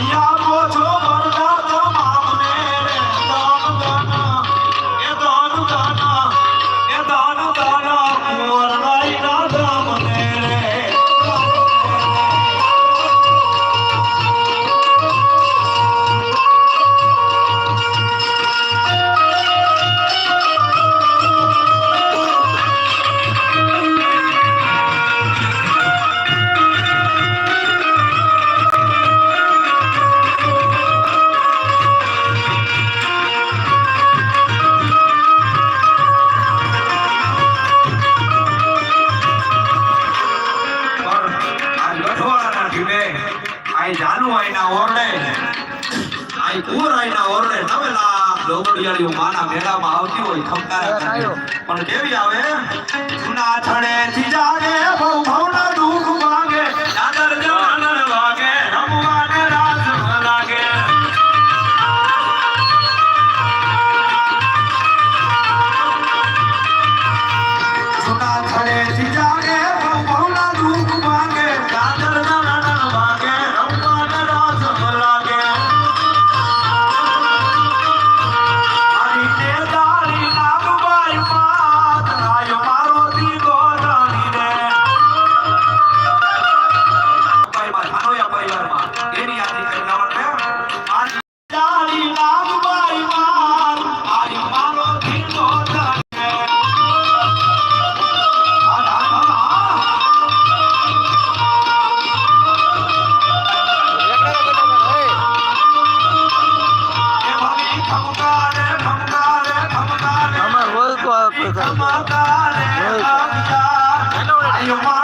અહીંયા આવો છો. આઈ પૂરાઈના ઓરડે નવેલા લોબડિયાળીઓ માના મેળામાં આવતી હોય ખમકારા પણ કેવી આવે જૂના Ayaw